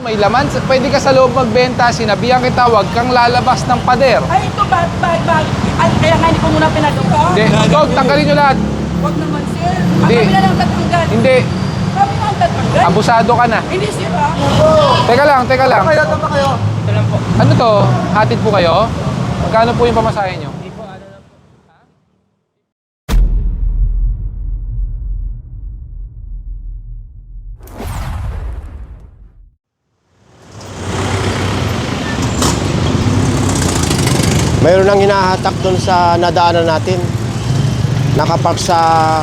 May laman, pwede ka sa loob magbenta, sinabihan kita, wag kang lalabas ng pader. Ay, ito ba, ba, ba, ay, kaya nga hindi ko muna pinagawa. Hindi, dog, tanggalin nyo lahat. Huwag naman, sir. Hindi. Kami na lang tatanggal. Hindi, Kami na ang tatanggal. abusado ka na. Hindi, sir, ha? Teka lang, teka lang. Kayo, tama kayo. Ano to? Hatid po kayo? Magkano po yung pamasahe nyo? Mayroon nang hinahatak doon sa nadaanan natin. Nakapark sa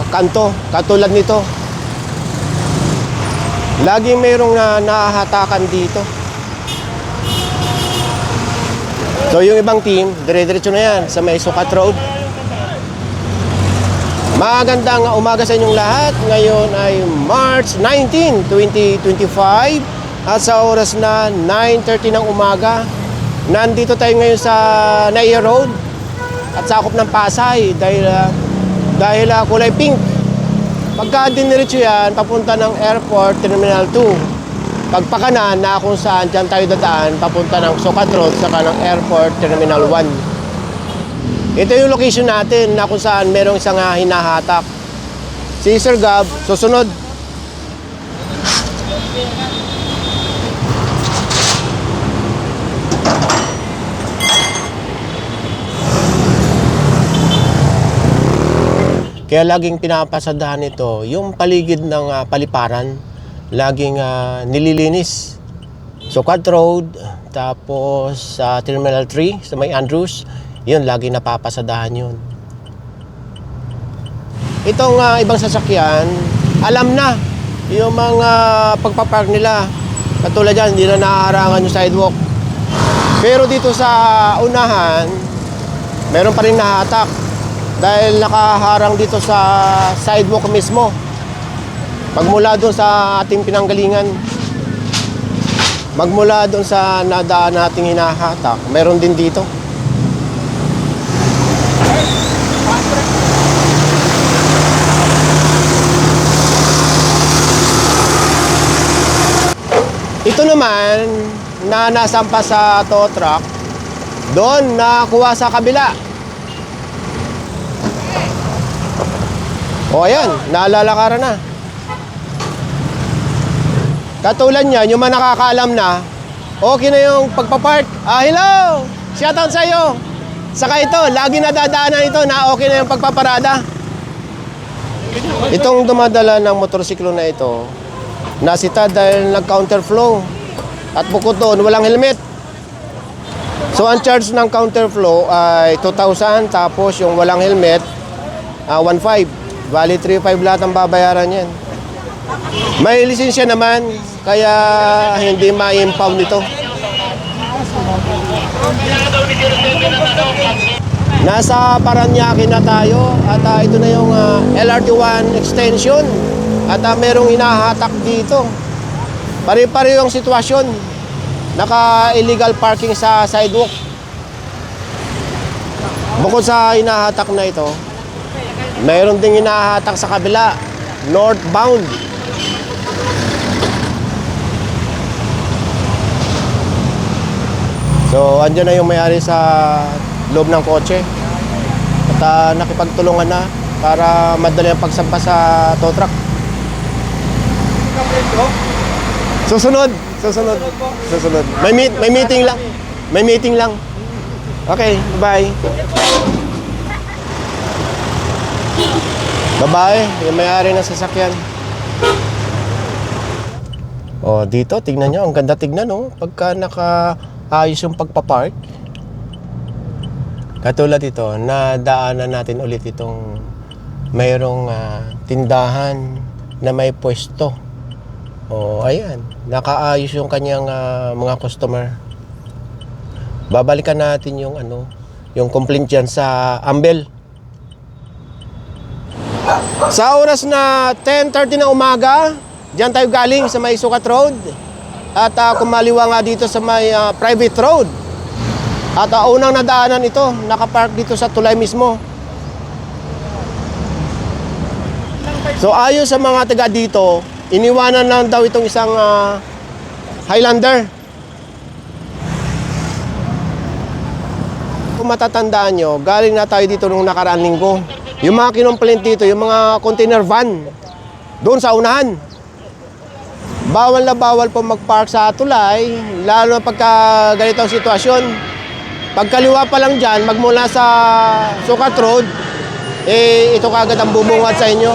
kanto, katulad nito. Laging mayroong na nahahatakan dito. So yung ibang team, dire-diretso na yan sa may Sukat Road. Magandang umaga sa inyong lahat. Ngayon ay March 19, 2025 at sa oras na 9.30 ng umaga. Nandito tayo ngayon sa Naya Road at sakop ng Pasay dahil, ah, dahil ah, kulay pink. Pagka diniretso yan, papunta ng Airport Terminal 2. Pagpakanan na kung saan dyan tayo dadaan, papunta ng Sukat Road saka ng Airport Terminal 1. Ito yung location natin na kung saan merong isang ah, hinahatak. Si Sir Gab, susunod. Kaya laging pinapasadahan ito, yung paligid ng ah, paliparan, laging ah, nililinis. Sukat Road, tapos sa Terminal 3, sa may Andrews, yun, laging napapasadahan yun. Itong ah, ibang sasakyan, alam na yung mga pagpapark nila. Katulad yan, hindi na naharangan yung sidewalk. Pero dito sa unahan, meron pa rin nahatak dahil nakaharang dito sa sidewalk mismo. Magmula doon sa ating pinanggalingan, magmula doon sa nadaan nating hinahatak, meron din dito. Ito naman, na nasampa sa tow truck, doon nakuha sa kabila. O ayan, nalalakaran na. Katulad niyan, yung mga nakakaalam na, okay na yung pagpapark. Ah, hello! Shoutout sa iyo. Saka ito, lagi nadadaanan ito na okay na yung pagpaparada. Itong dumadala ng motorsiklo na ito, nasita dahil nag-counterflow. At bukod doon, walang helmet. So ang charge ng counterflow ay 2,000 tapos yung walang helmet, ah, 1,500. Bali 3,500 lahat ang babayaran yan. May lisensya naman, kaya hindi ma-impound ito. Nasa Paranaque na tayo at ah, ito na yung ah, LRT1 extension at ah, merong hinahatak dito. Pare-pareho yung sitwasyon. Naka-illegal parking sa sidewalk. Bukod sa hinahatak na ito, mayroon ding hinahatak sa kabila, northbound. So, andyan na yung may-ari sa loob ng kotse. At ah, nakipagtulungan na para madali ang pagsampa sa tow truck. Susunod, susunod. Susunod. May meet, may meeting lang. May meeting lang. Okay, bye. Babae, yung may-ari ng sasakyan. Oh, dito, tignan nyo. Ang ganda tignan, no? Pagka nakaayos yung pagpapark. Katulad ito, nadaanan natin ulit itong mayroong ah, tindahan na may pwesto. Oh, ayan. Nakaayos yung kanyang ah, mga customer. Babalikan natin yung ano, yung complaint dyan sa Ambel. Sa oras na 10.30 na umaga, diyan tayo galing sa may Sukat Road. At uh, kumaliwa nga dito sa may ah, private road. At ah, unang nadaanan ito, nakapark dito sa tulay mismo. So ayon sa mga taga dito, iniwanan lang daw itong isang ah, Highlander. Kung matatandaan nyo, galing na tayo dito nung nakaraang linggo. Yung mga kinomplaint dito, yung mga container van, doon sa unahan. Bawal na bawal po mag-park sa tulay, lalo na pagka ganito ang sitwasyon. Pagkaliwa pa lang dyan, magmula sa Sukat Road, eh, ito kagad ang bubungad sa inyo.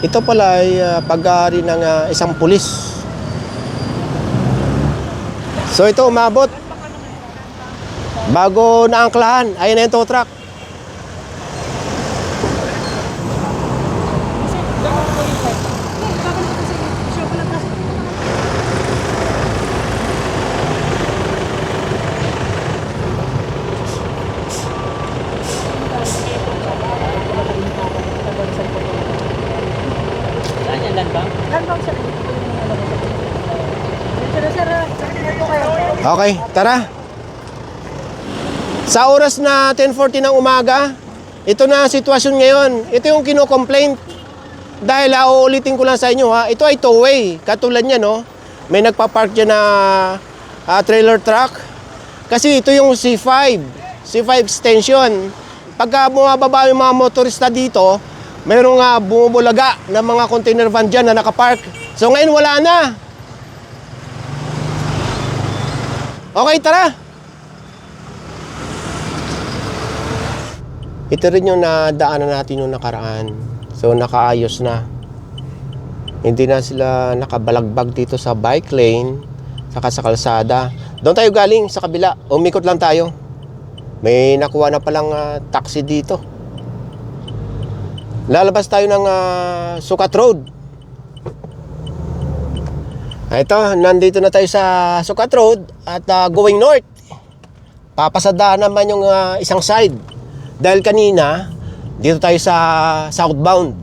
Ito pala ay uh, pag-aari ng ah, isang pulis. So ito umabot. Bago naangklahan, ayun na yung tow truck. Okay, tara. Sa oras na 10.40 ng umaga, ito na ang sitwasyon ngayon. Ito yung kino-complaint. Dahil ah, uulitin ko lang sa inyo ha, ito ay two-way. Katulad niya no, may nagpa-park dyan na ah, trailer truck. Kasi ito yung C5, C5 extension. Pagka bumababa yung mga motorista dito, mayroong uh, bumubulaga ng mga container van dyan na nakapark. So ngayon wala na. Okay, tara. Ito rin yung nadaanan natin yung nakaraan. So, nakaayos na. Hindi na sila nakabalagbag dito sa bike lane, saka sa kalsada. Doon tayo galing sa kabila. Umikot lang tayo. May nakuha na palang ah, taxi dito. Lalabas tayo ng ah, Sukat Road. Ah, Ito, nandito na tayo sa Sukat Road at ah, going north. Papasadaan naman yung ah, isang side. Dahil kanina, dito tayo sa southbound.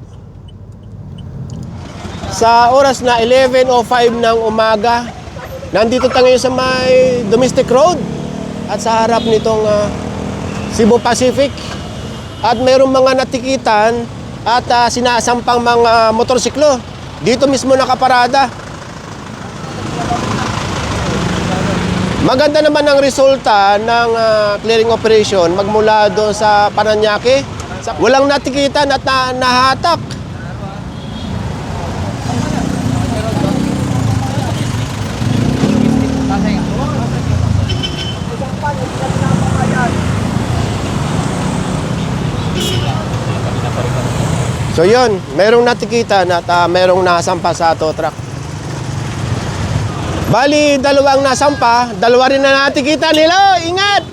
Sa oras na 11.05 ng umaga, nandito tayo ngayon sa may domestic road at sa harap nitong ah, Cebu Pacific. At mayroong mga natikitan at ah, sinasampang mga motorsiklo. Dito mismo nakaparada. Maganda naman ang resulta ng ah, clearing operation magmula doon sa Paranaque. Walang natikitan at na, nahatak. So yun, merong natikitan at ah, merong nasampa sa tow truck. Bali, dalawang nasampa, dalawa rin na natikita nila. Ingat!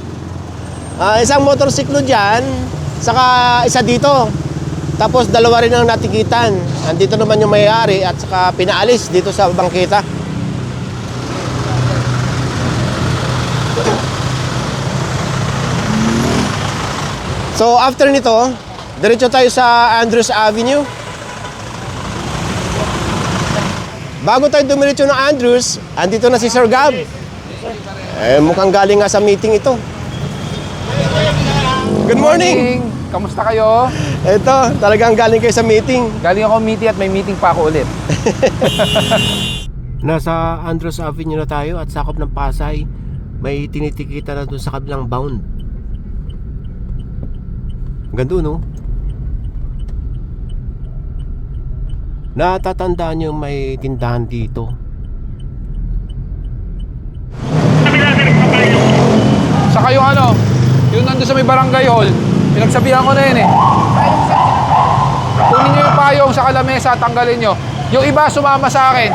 Ah, isang motorsiklo dyan, saka isa dito. Tapos dalawa rin ang natikitan. Andito naman yung may-ari at saka pinaalis dito sa bangketa. So after nito, diretso tayo sa Andrews Avenue. Bago tayo dumiretso ng Andrews, andito na si Sir Gab. Eh, mukhang galing nga sa meeting ito. Good morning! Kamusta kayo? Ito, talagang galing kayo sa meeting. Galing ako meeting at may meeting pa ako ulit. Nasa Andrews Avenue na tayo at sakop ng Pasay. May tinitikita na doon sa kabilang bound. Ganda no? Natatandaan nyo may tindahan dito. Saka yung ano, yung nandun sa may barangay hall, pinagsabihan ko na yun eh. Kunin nyo yung payong sa kalamesa, tanggalin nyo. Yung iba sumama sa akin.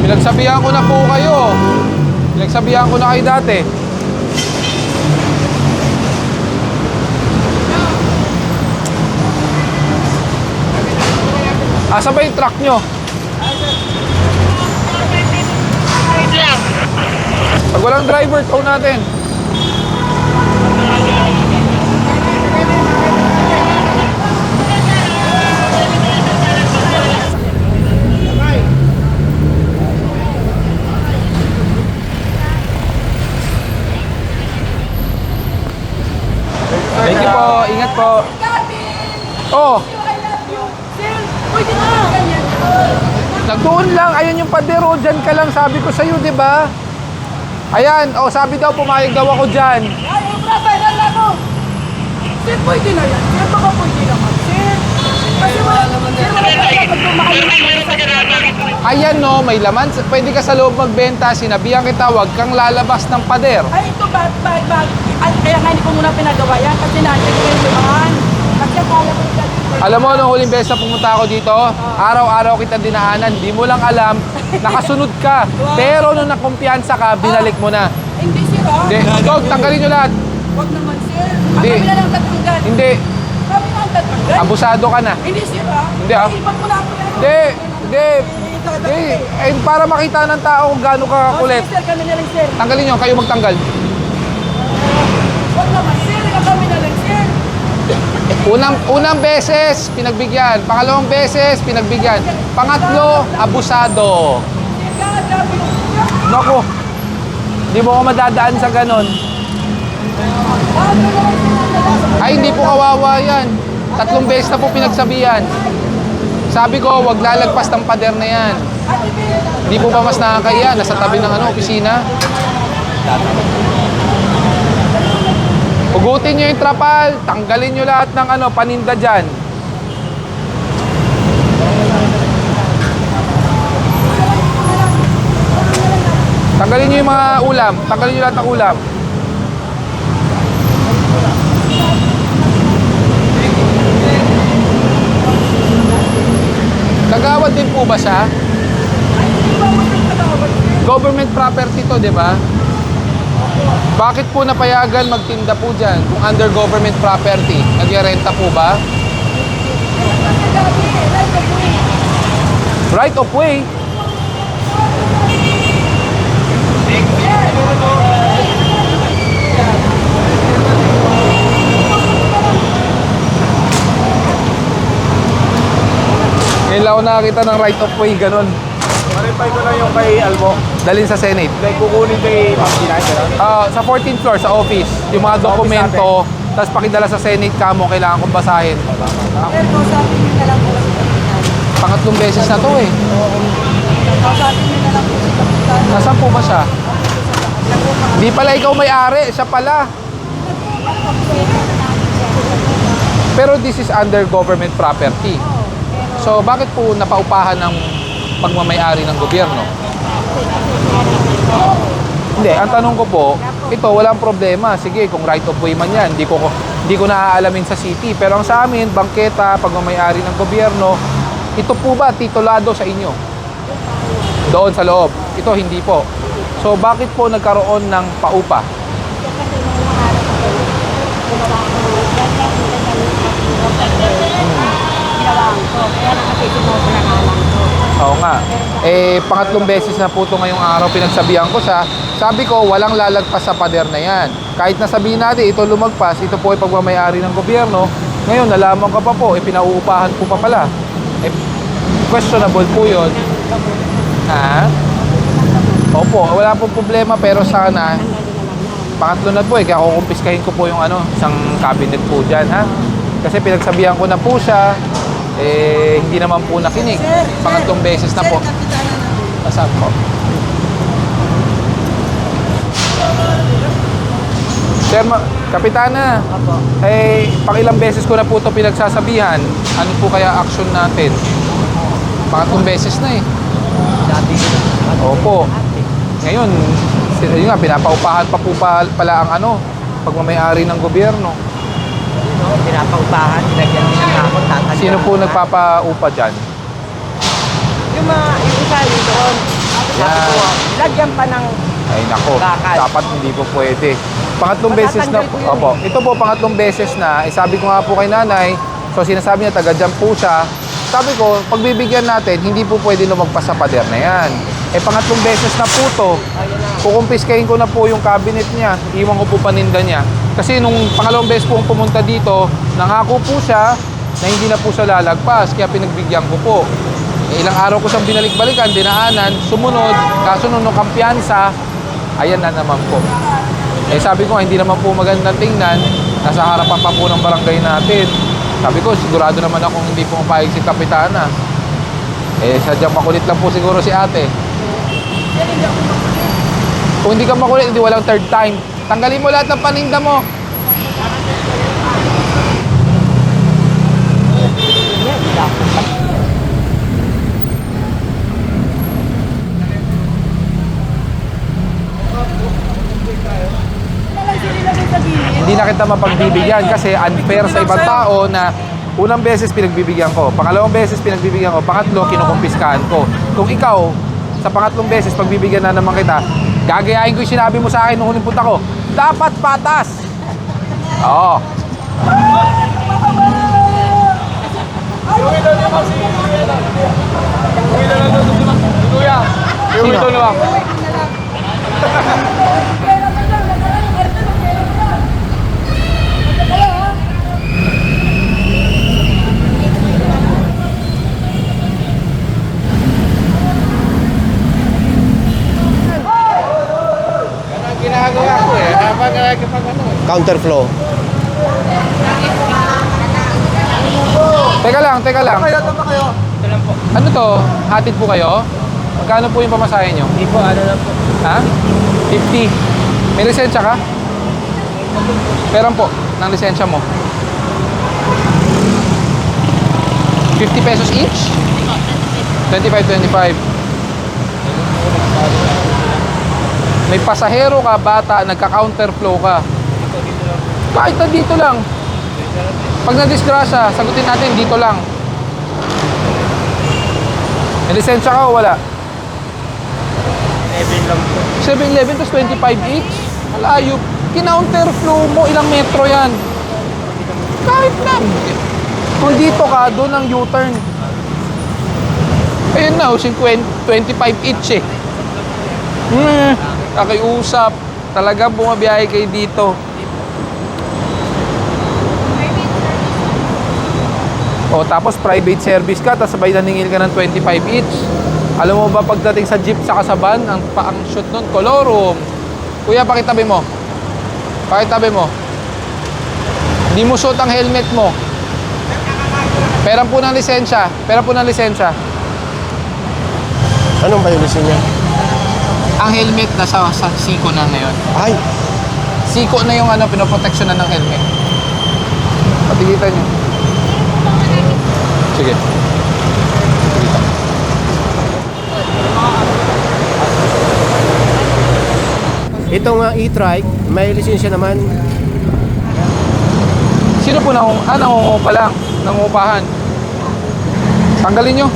Pinagsabihan ko na po kayo. Pinagsabihan ko na kayo dati. Asa ba yung truck nyo? Pag walang driver, tow natin. Thank you po. Ingat po. Oh, I love you. Sir, pwede na. Ganyan. Nagdoon lang. Ayun yung padero. Diyan ka lang. Sabi ko sa'yo, di ba? Ayan. Oh, sabi daw, pumayag daw ako dyan. Ay, viral na ako. Sir, pwede na yan. Sir, baka pwede naman. Sir, kasi wala naman. Sa Ayan, no. May laman. Pwede ka sa loob magbenta. Sinabihan kita, huwag kang lalabas ng pader. Ay, ito ba, ba, ba, ay, kaya nga hindi ko muna pinagawa yan kasi nandiyan ko yung limangan. Alam mo, nung huling beses na pumunta ako dito, araw-araw kita dinaanan, di mo lang alam, nakasunod ka. Pero nung nakumpiyansa ka, binalik mo na. Hindi, sir, ah. Hindi, Dog, tanggalin nyo lahat. Huwag naman, sir. Ang Hindi. kami na lang tatanggal. Hindi, Kami na ang tatanggal. abusado ka na. Hindi, sir, ah. Hindi, ah. Iban mo na ako yan. Hindi, hindi, hindi. Eh, para makita ng tao kung gaano ka Oh, kulit. sige, sir, kami na lang, sir. Tanggalin nyo, kayo magtanggal. Huwag naman, sir. Kami na lang, sir. Unang, unang beses, pinagbigyan. Pangalawang beses, pinagbigyan. Pangatlo, abusado. Naku, di mo ako madadaan sa ganon. Ay, hindi po kawawa yan. Tatlong beses na po pinagsabihan. Sabi ko, wag lalagpas ng pader na yan. Di po ba mas nakakaya? Nasa tabi ng ano, opisina? Hugutin nyo yung trapal. Tanggalin nyo lahat ng ano, paninda dyan. Tanggalin nyo yung mga ulam. Tanggalin nyo lahat ng ulam. Kagawad din po ba siya? Government property to, di ba? Bakit po napayagan magtinda po dyan kung under government property? Nagyarenta po ba? Right of way. Ngayon lang ako nakakita ng right of way, ganun. Maripay ko lang yung kay Almo. Dalhin sa Senate. Like, kukunin kay Ginay, gano'n? Ah, sa 14th floor, sa office, yung mga dokumento, tapos pakidala sa Senate kamo, kailangan kong basahin. Sir, kausapin niyo na lang po si Kapitan. Pangatlong beses na to eh. Kausapin niyo na lang po si Kapitan. Nasaan po ba siya? Di pala ikaw may-ari, siya pala. Pero this is under government property. So bakit po napaupahan ng pagmamayari ng gobyerno? Hindi, ang tanong ko po, ito walang problema. Sige, kung right of way man yan, hindi ko hindi ko naaalamin sa city. Pero ang sa amin, bangketa, pagmamayari ng gobyerno, ito po ba titulado sa inyo? Doon sa loob. Ito hindi po. So bakit po nagkaroon ng paupa? Oo nga. Eh, pangatlong beses na po ito ngayong araw pinagsabihan ko siya. Sabi ko, walang lalagpas sa pader na yan. Kahit nasabihin natin, ito lumagpas, ito po ay pagmamayari ng gobyerno. Ngayon, nalaman ka pa po, eh, pinauupahan po pa pala. Eh, questionable po yun. Ha? Opo, wala po problema, pero sana, pangatlo na po eh, kaya kukumpiskahin ko po yung ano, isang cabinet po dyan, ha? Kasi pinagsabihan ko na po siya, eh, hindi naman po nakinig. Pangatlong beses na po. Pasok po. Sir, ma- Kapitana, eh, pang ilang beses ko na po ito pinagsasabihan. Ano po kaya action natin? Pangatlong beses na eh. Opo. Ngayon, si- yun nga, pinapaupahan pa po pa, pala ang ano, pagmamayari ng gobyerno. Pinapaupahan, nilagyan din ng takot, tatanda. Sino po nagpapaupa dyan? Yung mga, yung isa yun doon. Sabi Yan. ko, lagyan pa ng, Ay nako, Bakal. dapat hindi po pwede. Pangatlong beses na, Matatanggal yun opo, ito po pangatlong beses na, eh, sabi ko nga po kay nanay, so sinasabi niya taga dyan po siya, sabi ko, pagbibigyan natin, hindi po pwede lumagpas sa pader na yan. Eh pangatlong beses na po to, kukumpiskahin ko na po yung cabinet niya, iwan ko po paninda niya. Kasi nung pangalawang beses po pumunta dito, nangako po siya na hindi na po siya lalagpas, kaya pinagbigyan ko po. Eh, ilang araw ko siyang binalik-balikan, dinaanan, sumunod, kasunod ng kampiyansa, ayan na naman po. Eh sabi ko hindi naman po magandang tingnan, nasa harapan pa po ng barangay natin. Sabi ko, sigurado naman akong hindi pumapayag si Kapitana. Eh, sadyang makulit lang po siguro si ate. Ako. Kung hindi ka makulit, hindi walang third time. Tanggalin mo lahat ng paninda mo. Hindi na kita mapagbibigyan kasi unfair sa ibang tao na unang beses pinagbibigyan ko, pangalawang beses pinagbibigyan ko, pangatlo kinukumpiskahan ko. Kung ikaw, sa pangatlong beses pagbibigyan na naman kita, gagayahin ko yung sinabi mo sa akin nung huling punta ko. Dapat patas! Oo. Sino? ito na lang. Pera ka lang, nagkaroon ng karton, ng pera ka lang. Ano kaya, ha? Ginagawa ko eh. Habang nagkipag ano. Counterflow. Teka lang, teka lang. Kayo, ito ba kayo? Ano to? Hatid po kayo? Magkano po yung pamasahe nyo? Hindi po, ano lang po. Ha? 50. May lisensya ka? Peran po ng lisensya mo. 50 pesos each? 25, 25. May pasahero ka, bata, nagka-counterflow ka. Kahit na dito lang. Pag na-disgrasya, sagutin natin dito lang. May lisensya ka o wala? 7 lang po. 7-Eleven tapos 25 each. Malayo. Kinounterflow mo, ilang metro yan. Kahit na. Kung dito ka, doon ang U-turn. Ayun na, oh, 50, 25 each eh. Hmm, kakiusap. Talaga bumabiyahe kayo dito. O tapos private service ka, tapos sabay naningil ka ng 25 each. Alam mo ba pagdating sa jeep sa kasaban, ang ang shoot nun, colorum. Kuya, pakitabi mo. Pakitabi mo. Hindi mo suot ang helmet mo. Pera po ng lisensya. Pera po ng lisensya. Anong violation niya? Ang helmet nasa sa siko na ngayon. Ay, Siko na yung ano, pinoproteksyon na ng helmet. Patigitan nyo. Sige. Itong uh, e-trike, may lisensya naman. Sino po nang ah, nangungupa lang? Nangungupahan. Tanggalin nyo.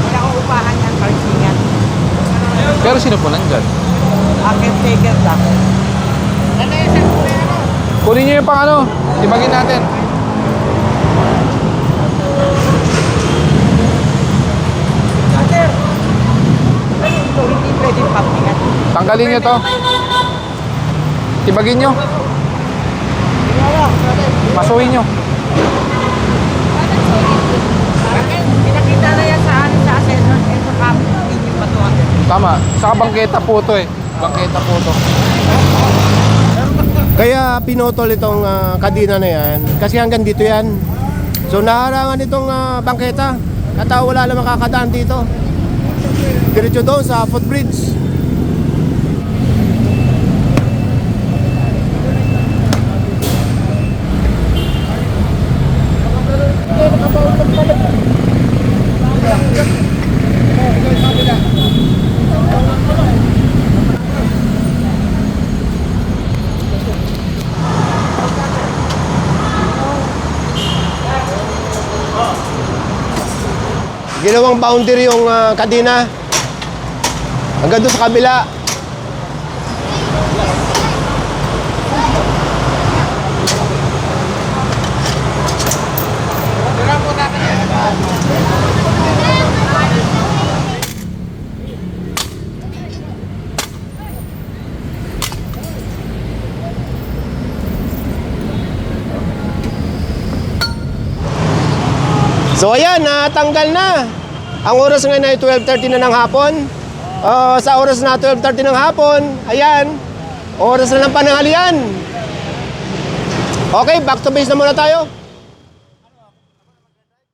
Wala akong upahan yan, parkingan. Pero sino po nandyan? Akin taker lang. Kunin nyo yung pang ano. Tibagin natin. Sir, ito hindi pwedeng parkingan. Tanggalin nyo to. Tibagin nyo. Masuhin nyo. Pinakita na yan sa ano sa assessor. Ito kami, hindi nyo matuwa. Tama. Saka bangketa po to eh. Bangketa po to. Kaya pinotol itong ah, kadina na yan kasi hanggang dito yan. So naharangan itong ah, bangketa. Kata wala na makakadaan dito. Diretso doon sa footbridge. Ginawang boundary yung ah, kadina. Hanggang doon sa kabila. So ayan, natanggal na. Ang oras ngayon ay 12.30 na ng hapon. Ah, sa oras na 12.30 ng hapon, ayan, oras na ng pananghalian. Okay, back to base na muna tayo.